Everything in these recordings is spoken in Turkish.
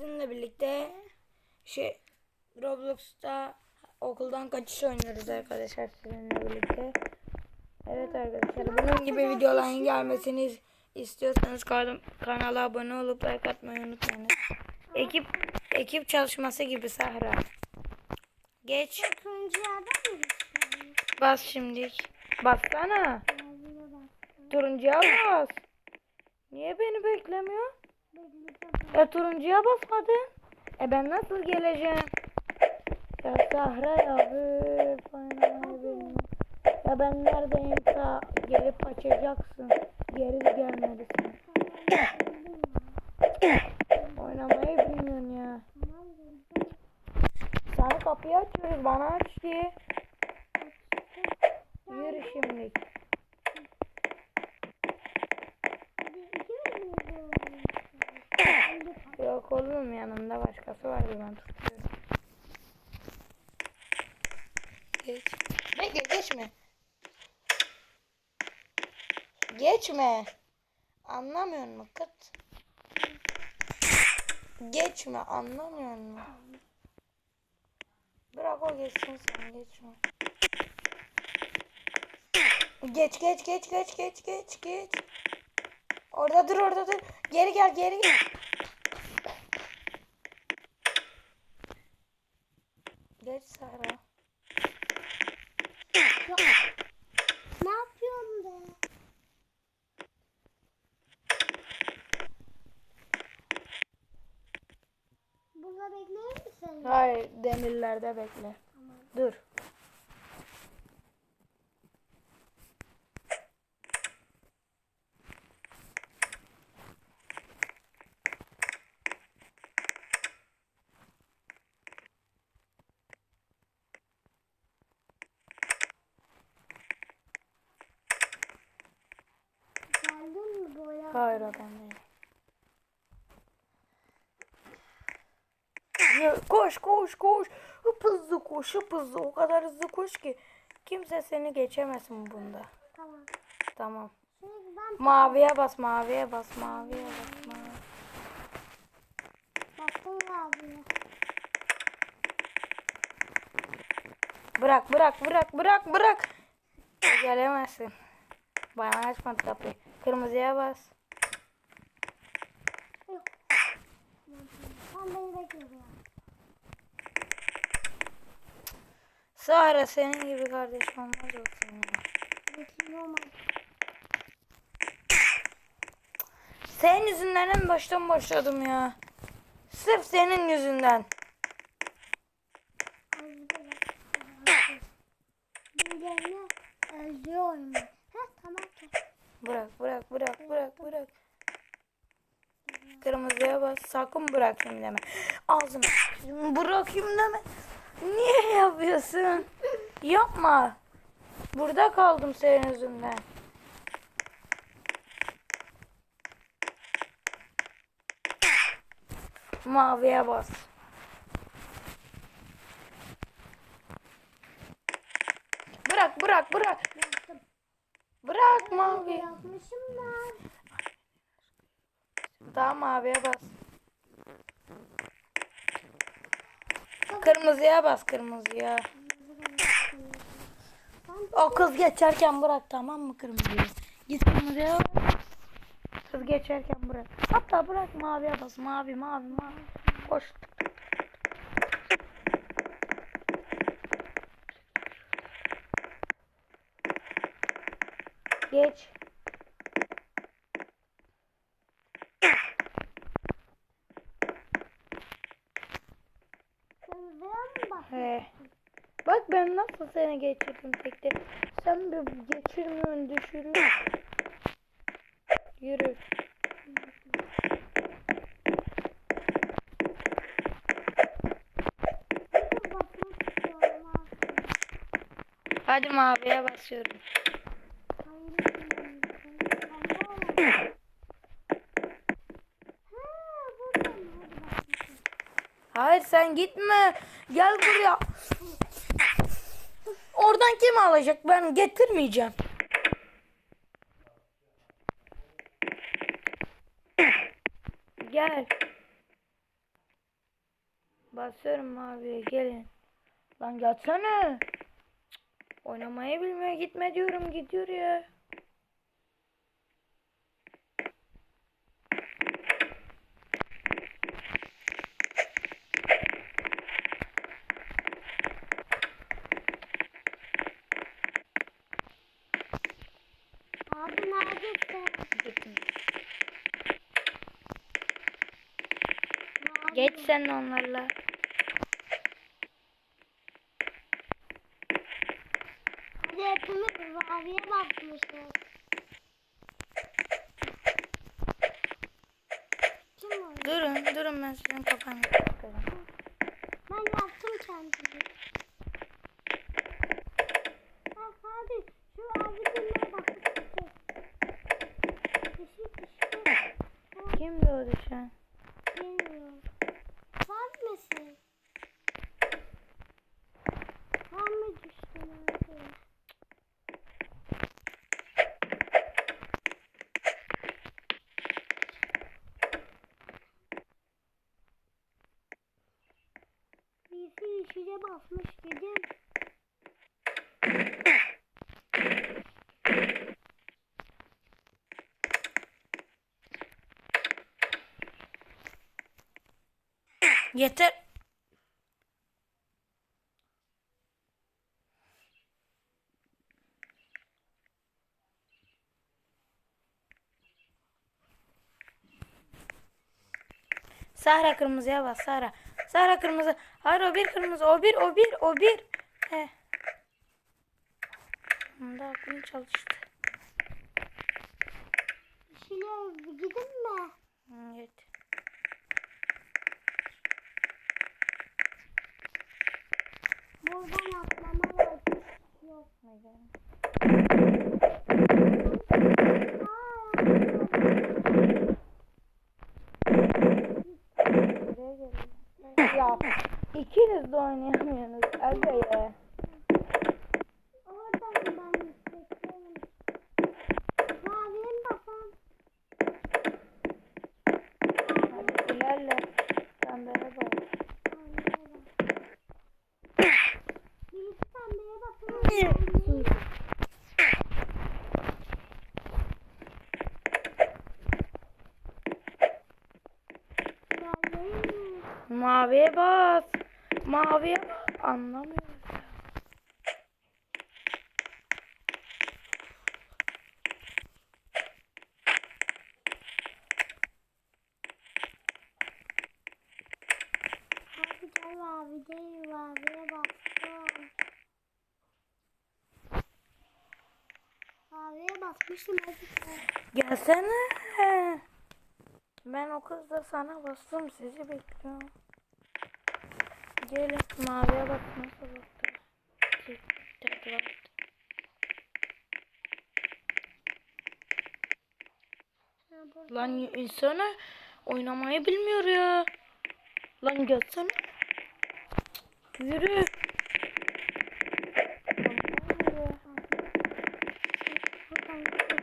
Sizinle birlikte şey Roblox'ta okuldan kaçış oynuyoruz arkadaşlar sizinle birlikte. Evet arkadaşlar bunun gibi videoların gelmesini istiyorsanız kan- kanala abone olup like atmayı unutmayın. Ekip ekip çalışması gibi Sahra. Geç. Bas şimdi. Bassana. Turuncuya bas. Niye beni beklemiyor? E turuncuya basmadın. E ben nasıl geleceğim? Ya Sahra ya. Ya ben neredeyim ta gelip açacaksın. Geri gelmelisin. Oynamayı bilmiyorsun ya. Sana kapıyı açıyoruz bana aç diye. Yürü şimdi. Bir iki mi gidiyorsun? Yok oğlum yanımda başkası var ben tutuyorum. Geç. Bekle geçme. Geçme. Anlamıyor musun kıt? Geçme anlamıyor musun? Bırak o geçsin sen geçme. Geç geç geç geç geç geç geç. Orada dur orada dur. Geri gel geri gel. Geç Sara. Ne yapıyorsun be? Burada bekler misin? Hayır demirlerde bekle. Tamam. Dur. Geldin mi buraya? Hayır adam değil. Ya, koş koş koş. Hıp hızlı koş hıp hızlı. O kadar hızlı koş ki kimse seni geçemesin bunda. Tamam. Tamam. Maviye bas maviye bas maviye bas maviye. bastım abi. Bırak bırak bırak bırak bırak. Gelemezsin. Bana açmadı kapıyı. Kırmızıya bas. Yok. Beni ya. Sahra senin gibi kardeş olmaz. Bekliyorum abi. Senin yüzünden en baştan başladım ya. Sırf senin yüzünden. Tamam. Bırak bırak bırak bırak bırak. Kırmızıya bas. Sakın bırakayım deme. Ağzını bırakayım deme. Niye yapıyorsun? Yapma. Burada kaldım senin yüzünden. Maviye bas. Bırak bırak bırak. Bırak mavi. Yapmışım ben. Daha maviye bas. Kırmızıya bas kırmızıya. O kız geçerken bırak tamam mı kırmızıyı? Git kırmızıya bas. Kız geçerken bırak. Hatta bırak maviye bas. Mavi mavi mavi. Koş. Geç. Kırmızıya mı bak? He. Bak ben nasıl seni geçirdim tekte. Sen bir geçirmiyorsun düşürüyorsun. Yürü. Hadi maviye basıyorum. Hayır sen gitme. Gel buraya. Oradan kim alacak? Ben getirmeyeceğim. Gel. Basıyorum maviye gelin. Lan yatsana. Oynamayı bilmiyor gitme diyorum gidiyor ya. Abi neredesin? Gitme. Sen onlarla. Hadi bakmışız. Kim o? Durun durun ben sizin kafanızı sıkarım. Ben yaptım kendimi. Bak abi şu abi dinle bak. Yeşil işte. Kimdi o düşen? Bilmiyorum. Sen misin? Sen mi düştün abi? Birisi yeşile basmış dedim. Yeter. Sahra kırmızıya bas Sahra. Sahra kırmızı. Hayır o bir kırmızı. O bir o bir o bir. He. Bunda aklım çalıştı. Yeşile gidin mi? Evet. Yok. Ya ikiniz de oynayamıyorsunuz. Aga ya. Oradan ben yüksekten. Maviye mi basan? Hadi ilerle. Pembeye bak. Birisi pembeye basın. Maviye mi? Maviye bas. Maviye bas. Anlamıyorum. Mavi değil maviye bastım. Maviye basmıştım hadi gel. Gelsene. Ben o kızla sana bastım. Sizi bekliyorum. Gelin maviye bak nasıl baktı. Çık, hadi bak. Ha, burada. Lan insana oynamayı bilmiyor ya. Lan gelsene. Yürü. Buradan gidelim.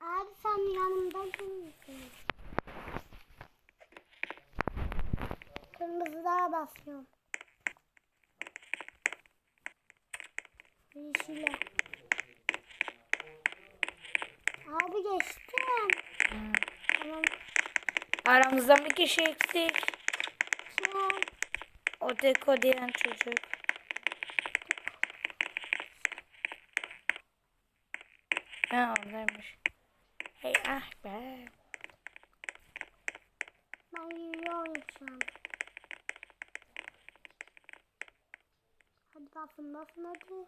Abi sen yanımda gelirsin. Basıyorum. Yeşile. Abi geçtim. Tamam. Aramızdan bir kişi eksik. Şey, O Deko diyen çocuk. Ha oradaymış. Hey ah be. ben yürüyorum şu an. Basın hadi.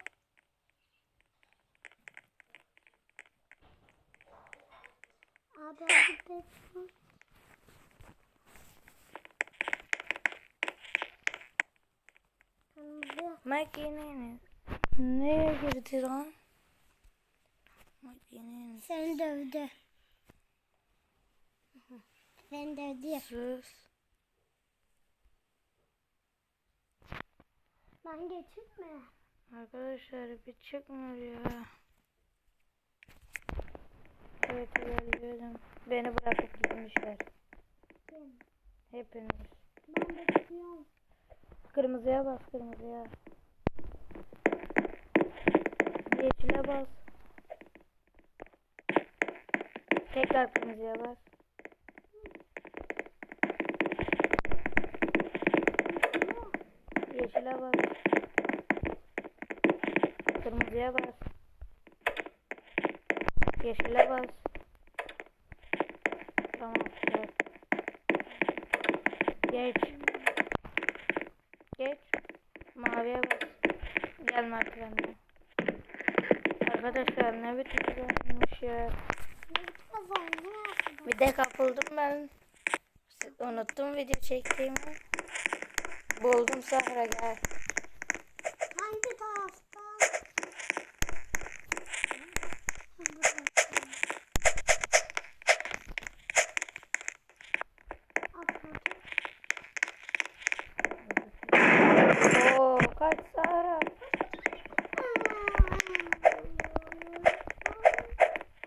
Abi hadi. Kırmızı. Makinenin Neye girdi lan? Yine Seni dövdü. Seni dövdü sus. Ben geçip mi? Arkadaşlar bir çıkmıyor ya. Evet ilerliyorum. Beni bırakıp gitmişler. Kim? Hepiniz. Ben bekliyorum. Kırmızıya bas kırmızıya. Yeşile bas. Tekrar kırmızıya bas. Yeşile bas. Kırmızıya bas. Yeşile bas. Tamam. Evet. Geç. Geç. Maviye bas. Gel merdivenden. Arkadaşlar ne güzelmiş ya. Bir de kapıldım ben. Unuttum video çektiğimi. Buldum Sahra gel. Oo kaç.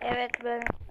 Evet ben.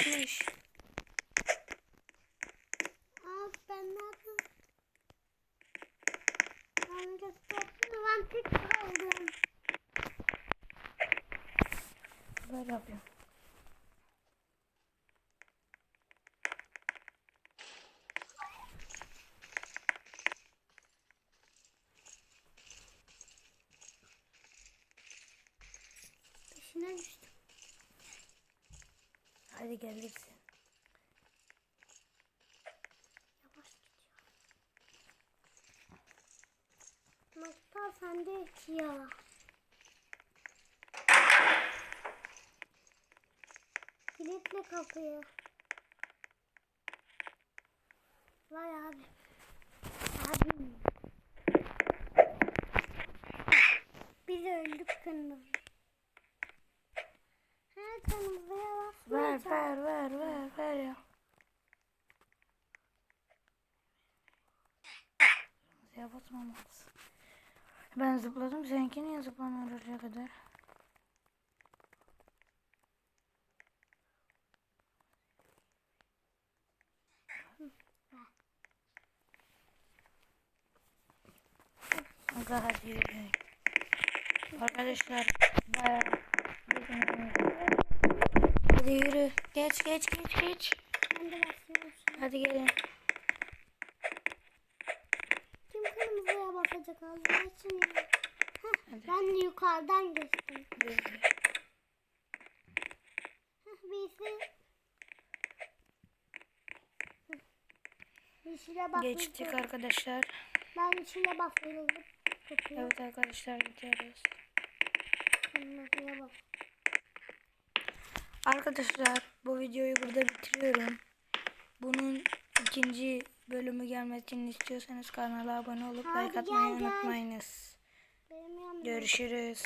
arkadaşlar. Hadi geldik sen. Yavaş gidiyor. Nokta sende ya. Kilitle kapıyı. Vay abi. Abi. Biz öldük kırmızı. Basmamalısın. Ben zıpladım. Seninki niye zıplamıyor oraya kadar? Aga hadi yürüyün. Arkadaşlar bayağı Hadi yürü. Geç geç geç geç. Hadi gelin. Kim kırmızıya basacak Allah için ya. Heh, Hadi. ben de yukarıdan geçtim. Birisi. Yeşile bak. Geçtik arkadaşlar. Ben basıyorum. Tutuyor. Evet arkadaşlar gidiyoruz. Bak. Arkadaşlar bu videoyu burada bitiriyorum. Bunun ikinci bölümü gelmesini istiyorsanız kanala abone olup like atmayı gel, gel. unutmayınız. Görüşürüz.